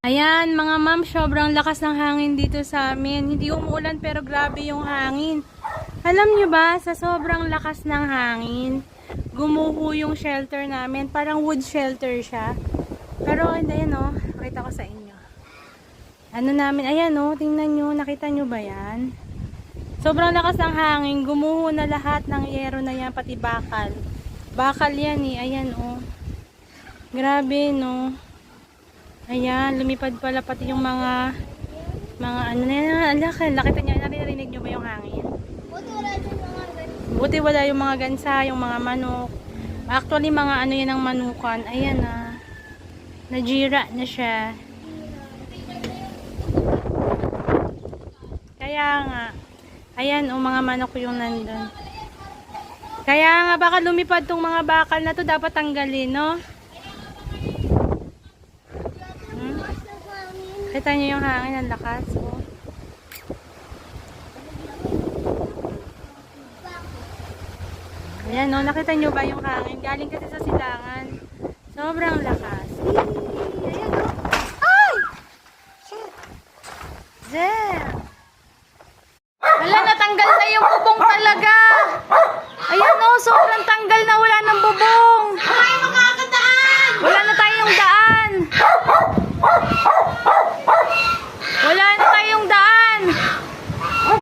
Ayan, mga ma'am, sobrang lakas ng hangin dito sa amin. Hindi umuulan pero grabe yung hangin. Alam nyo ba, sa sobrang lakas ng hangin, gumuho yung shelter namin. Parang wood shelter siya. Pero, hindi, yan o. Pakita ko sa inyo. Ano namin, ayan o, tingnan nyo, nakita nyo ba yan? Sobrang lakas ng hangin, gumuho na lahat ng yero na yan, pati bakal. Bakal yan eh, ayan o. Grabe no. Ayan, lumipad pala pati yung mga mga ano na yan. Laki, nakita niyo, naririnig niyo ba yung hangin? Buti wala yung mga gansa, yung mga manok. Actually, mga ano yan ang manukan. Ayan na. Najira na siya. Kaya nga. Ayan, o mga manok yung nandun. Kaya nga, baka lumipad tong mga bakal na to, dapat tanggalin, no? Kita niyo yung hangin, ang lakas. Oh. Ayan, no? Nakita niyo ba yung hangin? Galing kasi sa silangan. Sobrang lakas. Ayan, no? Ay! Shit! There! Wala, natanggal na yung bubong talaga. Ayan, no? Sobrang tanggal